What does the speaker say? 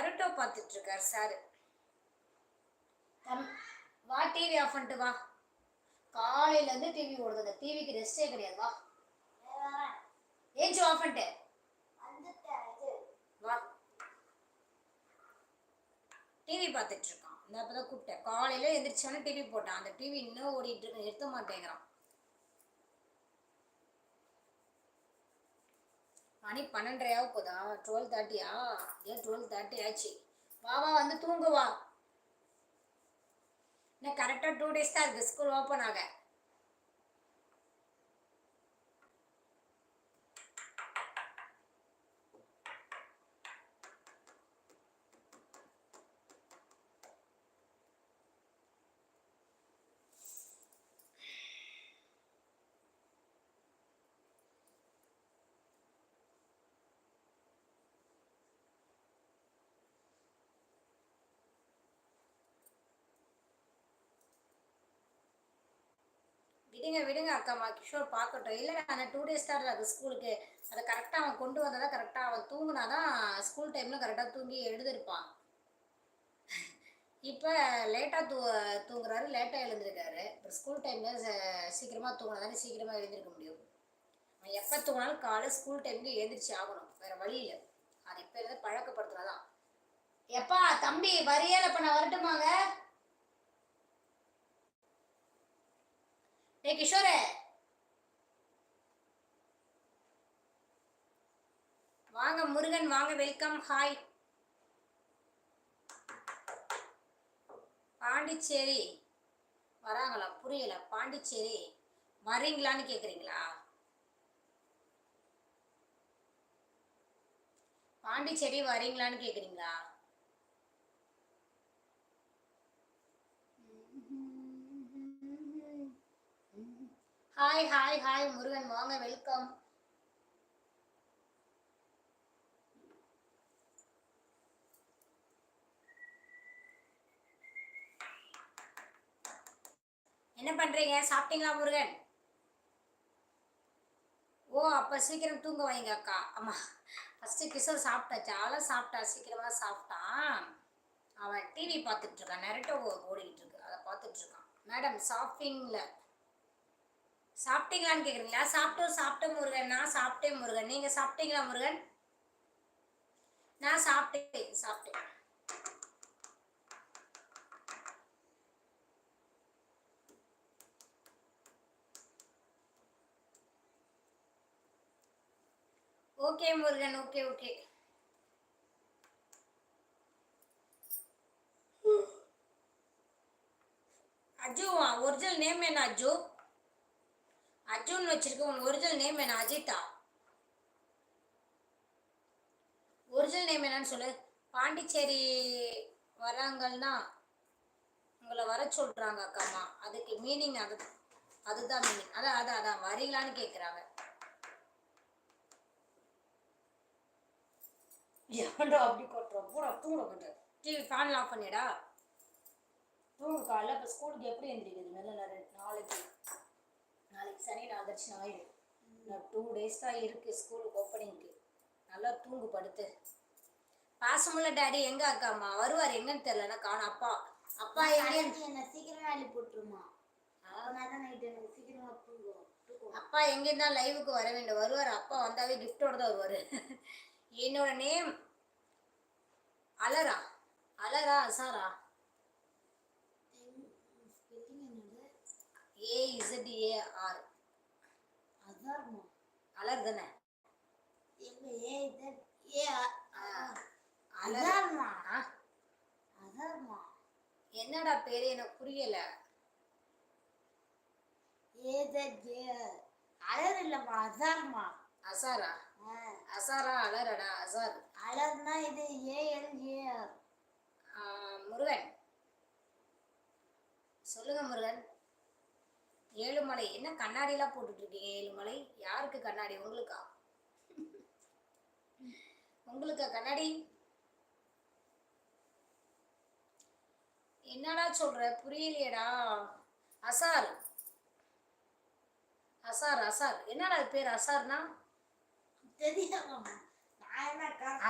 Naruto பார்த்துட்டு இருக்காரு sir வா டிவி ஆஃப் பண்ணிட்டு வா. காலையில இருந்து டிவி ஓடுது அந்த டிவிக்கு ரெஸ்டே கிடையாது. வா. ஏஞ்சு ஆஃப் பண்ணிட்டு. வா. டிவி பார்த்துட்டு இருக்கான் இந்த அப்பதான் கூப்பிட்டேன். காலையில எந்திரிச்சோன்னே டிவி போட்டான். அந்த டிவி இன்னும் ஓடிட்டு இருக்கு நிறுத்த மாட்டேங்கிறான். மணி பன்னெண்டரையாக போதா டுவெல் தேர்ட்டியா ஏன் டுவெல் தேர்ட்டி ஆச்சு? வா வா வந்து தூங்கு வா. இன்னும் கரெக்டாக டூ டேஸ் தான் இருக்குது ஸ்கூல் ஓப்பன் ஆக. விடுங்க விடுங்க அக்காம்மா கிஷோர் பார்க்கட்டும். இல்லை நான் டூ டேஸ் தான் இருக்கு ஸ்கூலுக்கு அதை கரெக்டாக அவன் கொண்டு வந்தால் தான் கரெக்டாக அவன் தூங்குனாதான் ஸ்கூல் டைமில் கரெக்டாக தூங்கி எழுதிருப்பான் இப்போ லேட்டாக தூ தூங்குறாரு லேட்டாக எழுந்திருக்காரு. இப்போ ஸ்கூல் டைமில் சீக்கிரமாக தூங்கினா தானே சீக்கிரமாக எழுந்திருக்க முடியும். அவன் எப்போ தூங்கினாலும் காலை ஸ்கூல் டைமுக்கு எழுந்திரிச்சு ஆகணும். வேறு வழி இல்லை. அது இப்போ இருந்து பழக்கப்படுத்துனதான். எப்பா தம்பி வரியால இப்போ நான் வரட்டுமாங்க? ஏ கிஷோர. வாங்க முருகன் வாங்க வெல்கம் ஹாய் பாண்டிச்சேரி. வராங்களா? புரியல. பாண்டிச்சேரி. வரீங்களான்னு கேக்குறீங்களா? பாண்டிச்சேரி வரீங்களான்னு கேக்குறீங்களா? ஹாய் ஹாய் ஹாய் முருகன் வாங்க வெல்கம் என்ன பண்றீங்க? சாப்பிட்டீங்களா முருகன்? ஓ அப்ப சீக்கிரம் தூங்க வைங்க அக்கா. ஆமா ஃபர்ஸ்ட் கிஷோர் சாப்பிட்டாச்சு அவளும் சாப்பிட்டா சீக்கிரமா சாப்பிட்டான். அவன் டிவி பார்த்துட்டு இருக்கான் நெரட்டோ ஓடிக்கிட்டு இருக்கு. அதை பார்த்துட்டு இருக்கான். மேடம் சாப்பிட்டீங்கள சாப்பிட்டீங்களான்னு கேக்குறீங்களா? சாப்பிட்டோம் சாப்பிட்டேன் முருகன். நான் சாப்பிட்டேன் முருகன். நீங்க சாப்பிட்டீங்களா முருகன்? நான் சாப்பிட்டேன் சாப்பிட்டேன். Okay Murugan okay okay. Ajwa original name என்ன அஜு? அர்ஜுன் வச்சிருக்க உன் ஒரிஜினல் நேம் என்ன அஜிதா ஒரிஜினல் நேம் என்னன்னு சொல்லு. பாண்டிச்சேரி வராங்கன்னா உங்களை வர சொல்றாங்க அக்காமா அதுக்கு மீனிங் அது அதுதான் மீனிங் அதான் அதான் அதான். வரீங்களான்னு கேட்குறாங்க ஏன்டா அப்படி கொட்டுறோம் பூரா தூங்க கொண்டு டிவி ஃபேன் ஆஃப் பண்ணிடா தூங்கு காலைல இப்போ ஸ்கூலுக்கு எப்படி எந்திரிக்குது நல்ல நாளைக்கு. நாளைக்கு சனி நாகரிச்சு ஞாயிறு இன்னும் டூ டேஸ் தான் இருக்குது ஸ்கூலுக்கு ஓப்பனிங்க்கு நல்லா தூங்கு படுத்து. பாசமுள்ள டாடி எங்க அக்காம்மா? வருவார் எங்கன்னு தெரியலன்னா காணும் அப்பா. அப்பா என்ன சீக்கிரமா எழுதி போட்டுருமா அப்பா எங்கேருந்தா லைவுக்கு வர வேண்டும். வருவார் அப்பா வந்தாவே கிஃப்டோட தான் வருவார். என்னோட நேம் அலரா. அலரா அசாரா. ஏ இசட் ஏஆர் அதார்மா அலர் தானே? எங்க ஏ இது ஏ அலர். அதார்மா? ஆ அதார்மா? என்னடா பேரு? எனக்கு புரியல. ஏ தட் ஏ அலர் இல்லம்மா அதார்மா. அசாரா? அசாரா அலரடா அசார். அலர்னா இது ஏஎல் ஏஆர் ஆ, முருகன் சொல்லுங்க முருகன் ஏழுமலை என்ன கண்ணாடிலாம் போட்டுட்டு இருக்கீங்க ஏழுமலை யாருக்கு கண்ணாடி? உங்களுக்கா? உங்களுக்கா கண்ணாடி? என்னடா சொல்ற? புரியலையேடா. அசார். அசார் அசார். என்னடா பேர் அசார்னா? தெரியாம நான்